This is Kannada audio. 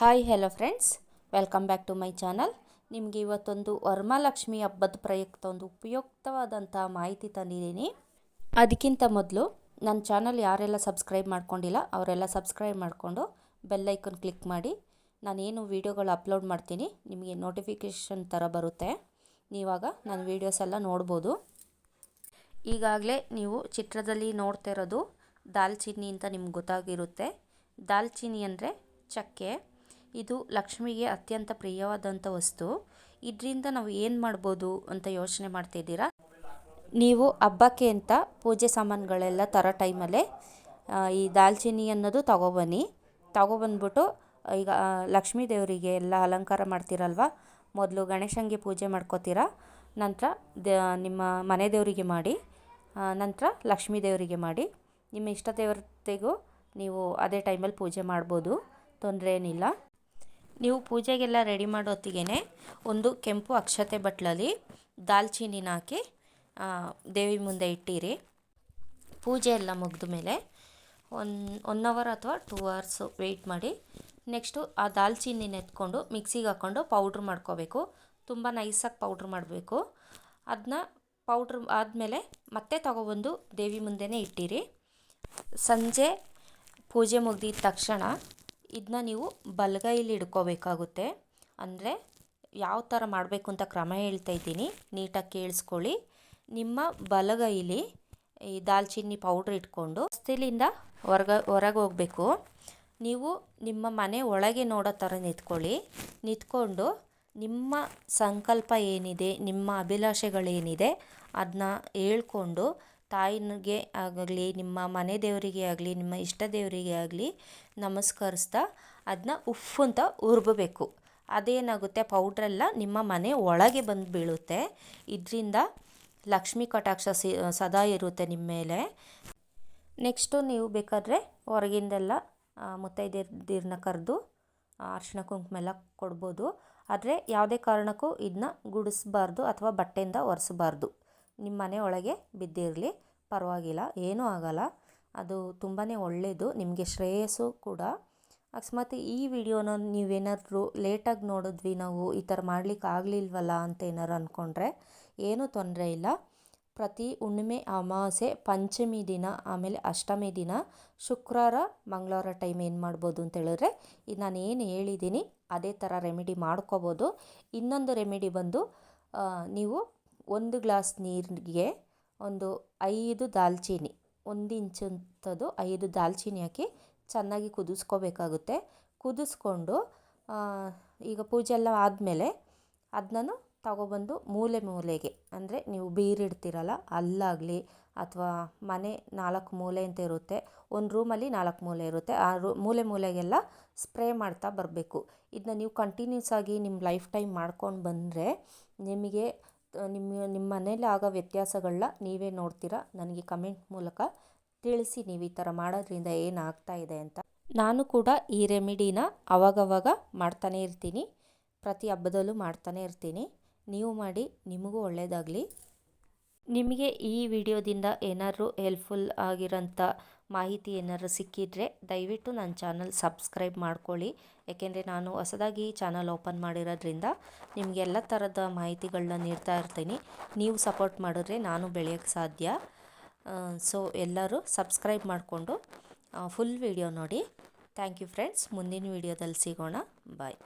Hi hello friends welcome back to my channel ನಿಮಗೆ ಇವತ್ತೊಂದು ವರಮಹಾಲಕ್ಷ್ಮಿ ಹಬ್ಬದ ಪ್ರಯುಕ್ತ ಒಂದು ಉಪಯುಕ್ತವಾದಂಥ ಮಾಹಿತಿ ತಂದಿದ್ದೀನಿ. ಅದಕ್ಕಿಂತ ಮೊದಲು ನನ್ನ ಚಾನಲ್ ಯಾರೆಲ್ಲ ಸಬ್ಸ್ಕ್ರೈಬ್ ಮಾಡ್ಕೊಂಡಿಲ್ಲ, ಅವರೆಲ್ಲ ಸಬ್ಸ್ಕ್ರೈಬ್ ಮಾಡಿಕೊಂಡು ಬೆಲ್ಲೈಕನ್ ಕ್ಲಿಕ್ ಮಾಡಿ. ನಾನೇನು ವೀಡಿಯೋಗಳು ಅಪ್ಲೋಡ್ ಮಾಡ್ತೀನಿ, ನಿಮಗೆ ನೋಟಿಫಿಕೇಷನ್ ಥರ ಬರುತ್ತೆ. ನೀವಾಗ ನನ್ನ ವೀಡಿಯೋಸ್ ಎಲ್ಲ ನೋಡ್ಬೋದು. ಈಗಾಗಲೇ ನೀವು ಚಿತ್ರದಲ್ಲಿ ನೋಡ್ತಾ ಇರೋದು ದಾಲ್ಚಿನ್ನಿ ಅಂತ ನಿಮ್ಗೆ ಗೊತ್ತಾಗಿರುತ್ತೆ. ದಾಲ್ಚಿನ್ನಿ ಅಂದರೆ ಚಕ್ಕೆ. ಇದು ಲಕ್ಷ್ಮಿಗೆ ಅತ್ಯಂತ ಪ್ರಿಯವಾದಂಥ ವಸ್ತು. ಇದರಿಂದ ನಾವು ಏನು ಮಾಡ್ಬೋದು ಅಂತ ಯೋಚನೆ ಮಾಡ್ತಿದ್ದೀರಾ ನೀವು ಹಬ್ಬಕ್ಕೆ ಅಂತ ಪೂಜೆ ಸಾಮಾನುಗಳೆಲ್ಲ ತರೋ ಟೈಮಲ್ಲೇ ಈ ದಾಲ್ಚಿನ್ನಿ ಅನ್ನೋದು ತಗೊಬನ್ನಿ. ತಗೊಬಂದ್ಬಿಟ್ಟು, ಈಗ ಲಕ್ಷ್ಮೀ ದೇವರಿಗೆ ಎಲ್ಲ ಅಲಂಕಾರ ಮಾಡ್ತೀರಲ್ವ? ಮೊದಲು ಗಣೇಶನಿಗೆ ಪೂಜೆ ಮಾಡ್ಕೋತೀರಾ? ನಂತರ ದ, ನಿಮ್ಮ ಮನೆ ದೇವರಿಗೆ ಮಾಡಿ ನಂತರ ಲಕ್ಷ್ಮೀ ದೇವರಿಗೆ ಮಾಡಿ. ನಿಮ್ಮ ಇಷ್ಟ ದೇವತೆಗೂ ನೀವು ಅದೇ ಟೈಮಲ್ಲಿ ಪೂಜೆ ಮಾಡ್ಬೋದು. ತೊಂದರೆ ಏನಿಲ್ಲ ನೀವು ಪೂಜೆಗೆಲ್ಲ ರೆಡಿ ಮಾಡೋ ಒಂದು ಕೆಂಪು ಅಕ್ಷತೆ ಬಟ್ಲಲ್ಲಿ ದಾಲ್ಚಿನ್ನಿನ ಹಾಕಿ ದೇವಿ ಮುಂದೆ ಇಟ್ಟಿರಿ. ಪೂಜೆ ಎಲ್ಲ ಮುಗಿದ ಮೇಲೆ ಒನ್ ಒನ್ ಅವರ್ ಅಥವಾ ಟೂ ಅವರ್ಸು ವೆಯ್ಟ್ ಮಾಡಿ. ನೆಕ್ಸ್ಟು ಆ ದಾಲ್ಚಿನ್ನಿನ ಎತ್ಕೊಂಡು ಮಿಕ್ಸಿಗೆ ಹಾಕ್ಕೊಂಡು ಪೌಡ್ರ್ ಮಾಡ್ಕೋಬೇಕು. ತುಂಬ ನೈಸಾಗಿ ಪೌಡ್ರ್ ಮಾಡಬೇಕು. ಅದನ್ನ ಪೌಡ್ರ್ ಆದಮೇಲೆ ಮತ್ತೆ ತಗೊಬಂದು ದೇವಿ ಮುಂದೆನೇ ಇಟ್ಟಿರಿ. ಸಂಜೆ ಪೂಜೆ ಮುಗಿದ ತಕ್ಷಣ ಇದನ್ನ ನೀವು ಬಲಗೈಲಿ ಹಿಡ್ಕೋಬೇಕಾಗುತ್ತೆ ಅಂದರೆ ಯಾವ ಥರ ಮಾಡಬೇಕು ಅಂತ ಕ್ರಮ ಹೇಳ್ತಾ ಇದ್ದೀನಿ. ನೀಟಾಗಿ ಕೇಳಿಸ್ಕೊಳ್ಳಿ. ನಿಮ್ಮ ಬಲಗೈಲಿ ಈ ದಾಲ್ಚಿನ್ನಿ ಪೌಡ್ರ್ ಇಟ್ಕೊಂಡು ಸ್ತಿಲಿಂದ ಹೊರಗ ಹೊರಗೆ ಹೋಗಬೇಕು ನೀವು ನಿಮ್ಮ ಮನೆ ಒಳಗೆ ನೋಡೋ ಥರ ನಿಂತ್ಕೊಳ್ಳಿ. ನಿಂತ್ಕೊಂಡು ನಿಮ್ಮ ಸಂಕಲ್ಪ ಏನಿದೆ, ನಿಮ್ಮ ಅಭಿಲಾಷೆಗಳೇನಿದೆ ಅದನ್ನ ಹೇಳ್ಕೊಂಡು ತಾಯಿನಿಗೆ ಆಗಲಿ, ನಿಮ್ಮ ಮನೆ ದೇವರಿಗೆ ಆಗಲಿ, ನಿಮ್ಮ ಇಷ್ಟ ದೇವರಿಗೆ ಆಗಲಿ ನಮಸ್ಕರಿಸ್ತಾ ಅದನ್ನ ಉಫ್ ಅಂತ ಉರ್ಬಬೇಕು. ಅದೇನಾಗುತ್ತೆ? ಪೌಡ್ರೆಲ್ಲ ನಿಮ್ಮ ಮನೆ ಒಳಗೆ ಬಂದು ಬೀಳುತ್ತೆ. ಇದರಿಂದ ಲಕ್ಷ್ಮೀ ಕಟಾಕ್ಷ ಸಿ, ಸದಾ ಇರುತ್ತೆ ನಿಮ್ಮ ಮೇಲೆ. ನೆಕ್ಸ್ಟು ನೀವು ಬೇಕಾದರೆ ಹೊರಗಿಂದೆಲ್ಲ ಮುತ್ತೈದೆಯರ್ನ ಕರೆದು ಅರ್ಶಿಣ ಕುಂಕುಮ ಎಲ್ಲ ಕೊಡ್ಬೋದು. ಆದರೆ ಯಾವುದೇ ಕಾರಣಕ್ಕೂ ಇದನ್ನ ಗುಡಿಸ್ಬಾರ್ದು ಅಥವಾ ಬಟ್ಟೆಯಿಂದ ಒರೆಸ್ಬಾರ್ದು. ನಿಮ್ಮ ಮನೆ ಒಳಗೆ ಬಿದ್ದಿರಲಿ. ಪರವಾಗಿಲ್ಲ, ಏನೂ ಆಗಲ್ಲ. ಅದು ತುಂಬಾ ಒಳ್ಳೆಯದು ನಿಮಗೆ ಶ್ರೇಯಸ್ಸು ಕೂಡ. ಅಕಸ್ಮಾತ್ ಈ ವಿಡಿಯೋನ ನೀವೇನಾದರೂ ಲೇಟಾಗಿ ನೋಡಿದ್ವಿ, ನಾವು ಈ ಥರ ಮಾಡ್ಲಿಕ್ಕೆ ಆಗಲಿಲ್ವಲ್ಲ ಅಂತ ಏನಾರು ಅಂದ್ಕೊಂಡ್ರೆ ಏನೂ ತೊಂದರೆ ಇಲ್ಲ. ಪ್ರತಿ ಹುಣ್ಣಿಮೆ, ಅಮಾವಾಸ್ಯೆ, ಪಂಚಮಿ ದಿನ, ಆಮೇಲೆ ಅಷ್ಟಮಿ ದಿನ, ಶುಕ್ರವಾರ, ಮಂಗಳವಾರ ಟೈಮ್ ಏನು ಮಾಡ್ಬೋದು ಅಂತ ಹೇಳಿದ್ರೆ ನಾನು ಏನು ಹೇಳಿದ್ದೀನಿ, ಅದೇ ಥರ ರೆಮಿಡಿ ಮಾಡ್ಕೋಬೋದು. ಇನ್ನೊಂದು ರೆಮಿಡಿ ಬಂದು ನೀವು ಒಂದು ಗ್ಲಾಸ್ ನೀರಿಗೆ ಒಂದು ಐದು ದಾಲ್ಚೀನಿ, ಒಂದು ಇಂಚಂಥದ್ದು ಐದು ದಾಲ್ಚೀನಿ ಹಾಕಿ ಚೆನ್ನಾಗಿ ಕುದಿಸ್ಕೋಬೇಕಾಗುತ್ತೆ. ಕುದಿಸ್ಕೊಂಡು ಈಗ ಪೂಜೆ ಎಲ್ಲ ಆದಮೇಲೆ ಅದನ್ನು ತಗೊಬಂದು ಮೂಲೆ ಮೂಲೆಗೆ, ಅಂದರೆ ನೀವು ಬೀರಿಡ್ತೀರಲ್ಲ ಅಲ್ಲಾಗಲಿ ಅಥವಾ ಮನೆ ನಾಲ್ಕು ಮೂಲೆ ಅಂತ ಇರುತ್ತೆ, ಒಂದು ರೂಮಲ್ಲಿ ನಾಲ್ಕು ಮೂಲೆ ಇರುತ್ತೆ, ಆ ರೂ, ಮೂಲೆ ಮೂಲೆಗೆಲ್ಲ ಸ್ಪ್ರೇ ಮಾಡ್ತಾ ಬರಬೇಕು. ಇದನ್ನ ನೀವು ಕಂಟಿನ್ಯೂಸ್ ಆಗಿ ನಿಮ್ಮ ಲೈಫ್ ಟೈಮ್ ಮಾಡ್ಕೊಂಡು ಬಂದರೆ ನಿಮಗೆ ನಿಮ್ಮ ನಿಮ್ಮ ಮನೇಲಿ ಆಗೋ ವ್ಯತ್ಯಾಸಗಳನ್ನ ನೀವೇ ನೋಡ್ತೀರಾ? ನನಗೆ ಕಮೆಂಟ್ ಮೂಲಕ ತಿಳಿಸಿ ನೀವು ಈ ಥರ ಮಾಡೋದ್ರಿಂದ ಏನಾಗ್ತಾ ಇದೆ ಅಂತ. ನಾನು ಕೂಡ ಈ ರೆಮಿಡಿನ ಅವಾಗವಾಗ ಮಾಡ್ತಾನೇ ಇರ್ತೀನಿ. ಪ್ರತಿ ಹಬ್ಬದಲ್ಲೂ ಮಾಡ್ತಾನೆ ಇರ್ತೀನಿ. ನೀವು ಮಾಡಿ, ನಿಮಗೂ ಒಳ್ಳೆಯದಾಗಲಿ ನಿಮಗೆ ಈ ವಿಡಿಯೋದಿಂದ ಏನಾದರೂ ಹೆಲ್ಪ್ಫುಲ್ ಆಗಿರೋಂಥ ಮಾಹಿತಿ ಏನಾದರೂ ಸಿಕ್ಕಿದರೆ ದಯವಿಟ್ಟು ನನ್ನ ಚಾನಲ್ ಸಬ್ಸ್ಕ್ರೈಬ್ ಮಾಡ್ಕೊಳ್ಳಿ. ಏಕೆಂದರೆ ನಾನು ಹೊಸದಾಗಿ ಚಾನಲ್ ಓಪನ್ ಮಾಡಿರೋದ್ರಿಂದ ನಿಮಗೆ ಎಲ್ಲ ಥರದ ಮಾಹಿತಿಗಳನ್ನ ನೀಡ್ತಾ ಇರ್ತೀನಿ. ನೀವು ಸಪೋರ್ಟ್ ಮಾಡಿದ್ರೆ ನಾನು ಬೆಳೆಯೋಕ್ಕೆ ಸಾಧ್ಯ. ಸೊ ಎಲ್ಲರೂ ಸಬ್ಸ್ಕ್ರೈಬ್ ಮಾಡಿಕೊಂಡು ಫುಲ್ ವಿಡಿಯೋ ನೋಡಿ. ಥ್ಯಾಂಕ್ ಯು ಫ್ರೆಂಡ್ಸ್ ಮುಂದಿನ ವಿಡಿಯೋದಲ್ಲಿ ಸಿಗೋಣ. ಬಾಯ್